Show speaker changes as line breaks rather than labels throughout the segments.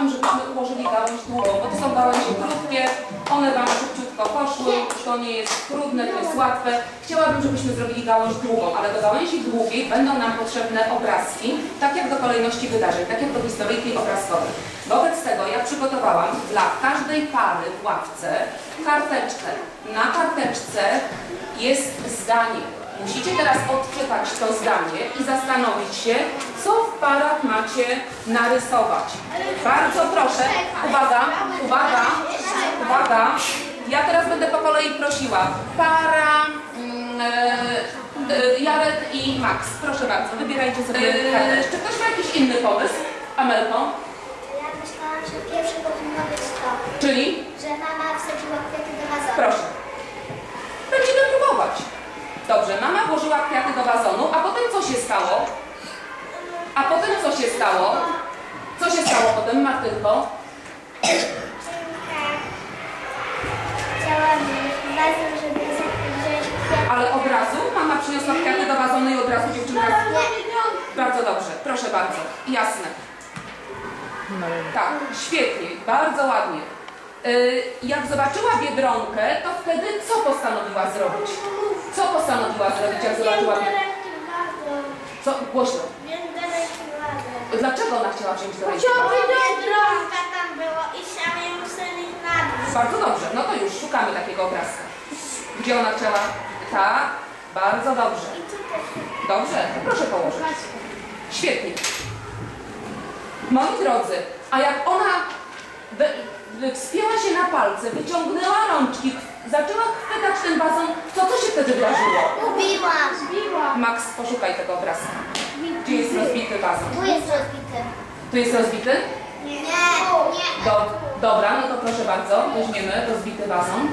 chciałabym, żebyśmy ułożyli gałąź długą, bo to są gałęzie krótkie, one Wam szybciutko poszły, to nie jest trudne, to jest łatwe. Chciałabym, żebyśmy zrobili gałąź długą, ale do gałęzi długiej będą nam potrzebne obrazki, tak jak do kolejności wydarzeń, tak jak do historyjki obrazkowej. Wobec tego ja przygotowałam dla każdej pary w ławce karteczkę. Na karteczce jest zdanie. Musicie teraz odczytać to zdanie i zastanowić się, co w parach macie narysować. Bardzo proszę, uwaga, uwaga, uwaga. Ja teraz będę po kolei prosiła. Para mm, e, e, Jarek i Max. Proszę bardzo, wybierajcie sobie kartę. Czy ktoś ma jakiś inny pomysł? Amelko?
Ja myślałam, że pierwsze powinno być to,
Czyli?
że mama wsadziła kwiaty do wazonu.
Proszę. Dobrze, mama włożyła kwiaty do wazonu, a potem co się stało? A potem co się stało? Co się stało potem, Martynko?
Chciałam wazon, żeby wziąć.
Ale od razu mama przyniosła kwiaty do wazonu i od razu dziewczynka... Bardzo dobrze, proszę bardzo. Jasne. Tak, świetnie, bardzo ładnie. Yy, jak zobaczyła Biedronkę, to wtedy co postanowiła zrobić? Postanowiła zrobić, jak zobaczyła? Co? Głośno. Dlaczego ona chciała wziąć do ręki?
Biedronka tam było i chciałam ją wsadzić na dół.
Bardzo dobrze, no to już szukamy takiego obrazka. Gdzie ona chciała? Tak, bardzo dobrze. Dobrze, to proszę położyć. Świetnie. Moi drodzy, a jak ona wspięła się na palce, wyciągnęła rączki, zaczęła chwytać ten bazon, to co się wtedy wydarzyło? Max, poszukaj tego obrazka. Gdzie jest rozbity bazon?
Tu jest rozbity.
Tu jest rozbity?
Nie, nie.
Do, dobra, no to proszę bardzo, weźmiemy rozbity bazon.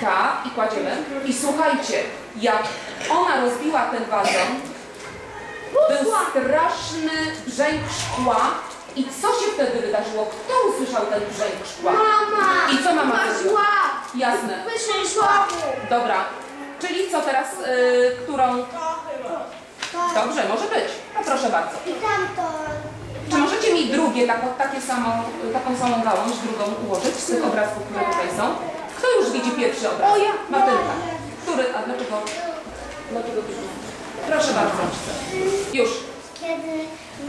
Tak, i kładziemy. I słuchajcie, jak ona rozbiła ten wazon, był straszny brzęk szkła. I co się wtedy wydarzyło? Kto usłyszał ten brzęk szkła?
Mama.
I co mama zrobiła? Jasne.
Wyszła.
Dobra. Czyli co teraz, y, którą... Dobrze, może być. No proszę bardzo.
I tamto.
Czy możecie mi drugie, taką, takie samą, taką samą gałąź, drugą ułożyć z tych obrazków, które tutaj są? Kto już widzi pierwszy obraz?
O, ja.
Martynka. Który? A dlaczego? Dlaczego ty? Proszę bardzo. Już.
Kiedy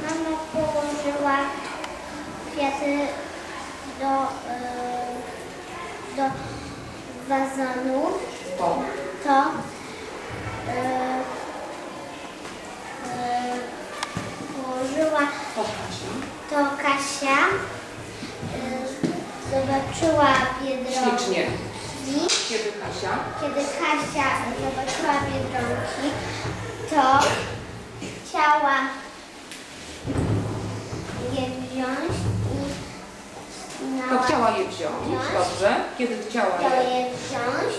mama położyła kwiaty do, y, do wazonu,
O.
to położyła
Pokaż mi.
to Kasia, y, zobaczyła Biedronki.
Ślicznie. Kiedy Kasia?
Kiedy Kasia zobaczyła Biedronki, to chciała je wziąć i na,
To chciała je wziąć. Dobrze. Kiedy chciała
chciała
je
je wziąć,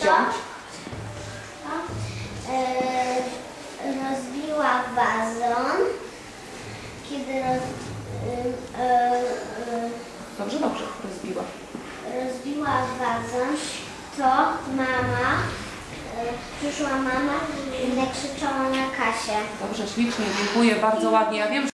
to,
wziąć?
Wazon. Kiedy roz, y, e, e,
Dobrze, dobrze. Rozbiła.
rozbiła wazon, to mama, e, przyszła mama i nakrzyczała na Kasię.
Dobrze, ślicznie. Dziękuję. Bardzo ładnie. Ja wiem,